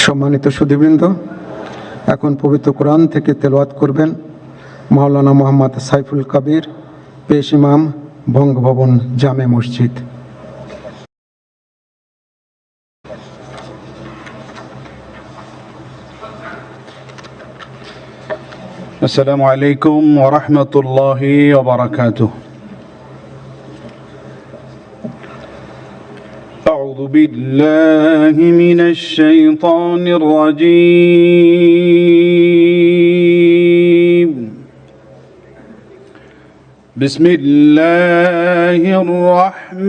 সম্মানিত সুধীবৃন্দ এখন পবিত্র কোরআন থেকে তেলাওয়াত করবেন মাওলানা মোহাম্মদ সাইফুল কবির পেশ ইমাম বঙ্গভবন জামে মসজিদ السلام عليكم ورحمة الله وبركاته بالله من الشيطان الرجيم. بسم الله الرحمن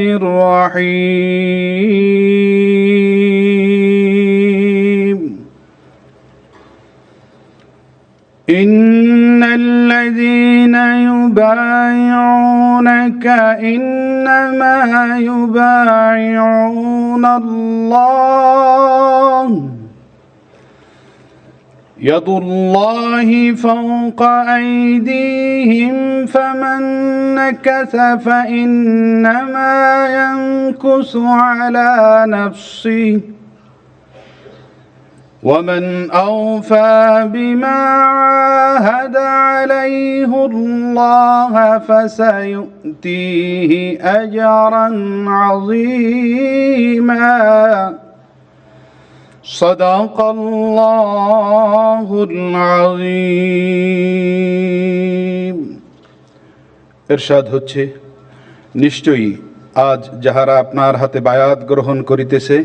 الرحيم. إن الذين يبايعونك إنما يبايعون الله. يد الله فوق أيديهم فمن نكث فإنما ينكث على نفسه. ومن أوفى بما عاهد عليه الله فسيؤتيه أجرا عظيما صدق الله العظيم এরশাদ হচ্ছে নিশ্চয়ই আজ যাহারা আপনার হাতে বায়াত গ্রহণ করিতেছে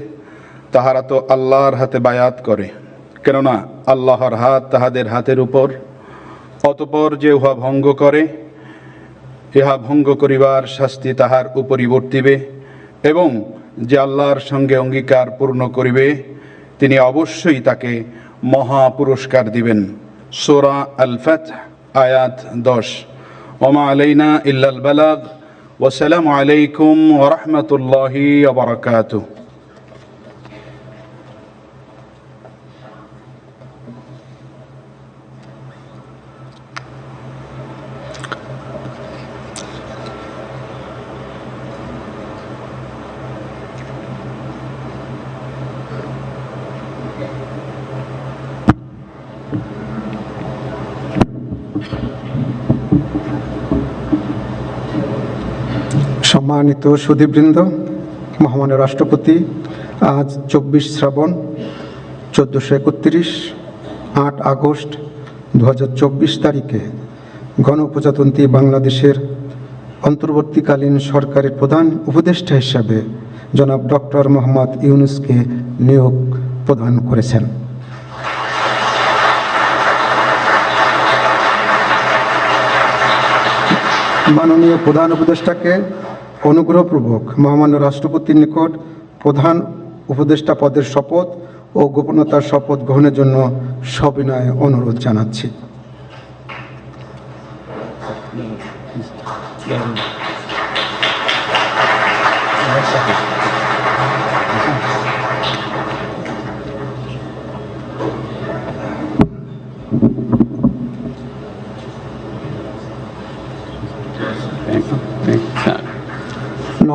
তাহারা তো আল্লাহর হাতে বায়াত করে, কেননা আল্লাহর হাত তাহাদের হাতের উপর। অতপর যে উহা ভঙ্গ করে, ইহা ভঙ্গ করিবার শাস্তি তাহার উপরই বর্তিবে, এবং যে আল্লাহর সঙ্গে অঙ্গীকার পূর্ণ করিবে, তিনি অবশ্যই তাকে মহা পুরস্কার দিবেন। সোরা আল ফাত আয়াত দশ। ওমা আলাইনা ইল্লাল বালাগ। ওয়াসালামু আলাইকুম ওরহমতুল্লাহি ওবরাকাতুহ সম্মানিত সুধীবৃন্দ, মহামান্য রাষ্ট্রপতি, আজ চব্বিশ শ্রাবণ চোদ্দোশো একত্রিশ, আট আগস্ট দু হাজার চব্বিশ তারিখে গণপ্রজাতন্ত্রী বাংলাদেশের অন্তর্বর্তীকালীন সরকারের প্রধান উপদেষ্টা হিসাবে জনাব ডক্টর মোহাম্মদ ইউনুসকে নিয়োগ প্রদান করেছেন। মাননীয় প্রধান উপদেষ্টাকে অনুগ্রহপূর্বক মহামান্য রাষ্ট্রপতির নিকট প্রধান উপদেষ্টা পদের শপথ ও গোপনতার শপথ গ্রহণের জন্য সবিনয় অনুরোধ জানাচ্ছি।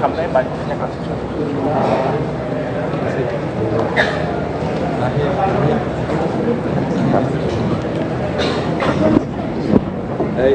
সামনে বাড়িতে থাকা এই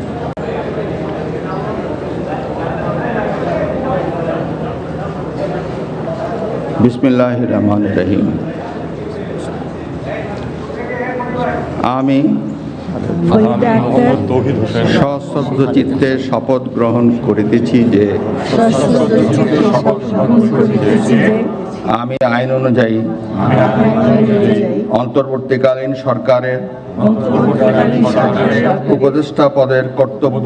বিসমিল্লাহ রহমান রহিম আমি সশ্রদ্ধ চিত্তে শপথ গ্রহণ করিতেছি যে, আমি আইন অনুযায়ী অন্তর্বর্তীকালীন সরকারের উপদেষ্টা পদের কর্তব্য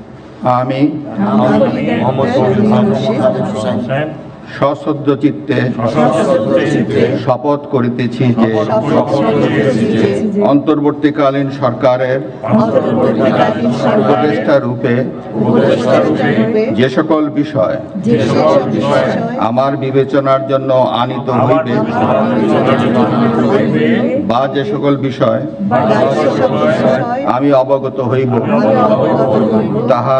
আমি সশ্রদ্ধ চিত্তে শপথ করিতেছি যে অন্তর্বর্তীকালীন সরকারের উপদেষ্টা রূপে যে সকল বিষয় আমার বিবেচনার জন্য আনিত হইবে বা যে সকল বিষয় আমি অবগত হইব তাহা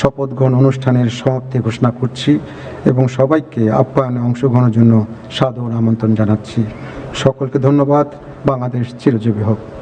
শপথ গ্রহণ অনুষ্ঠানের সমাপ্তি ঘোষণা করছি এবং সবাইকে আপ্যায়নে অংশগ্রহণের জন্য সাদর আমন্ত্রণ জানাচ্ছি। সকলকে ধন্যবাদ। বাংলাদেশ চিরজীবী হোক।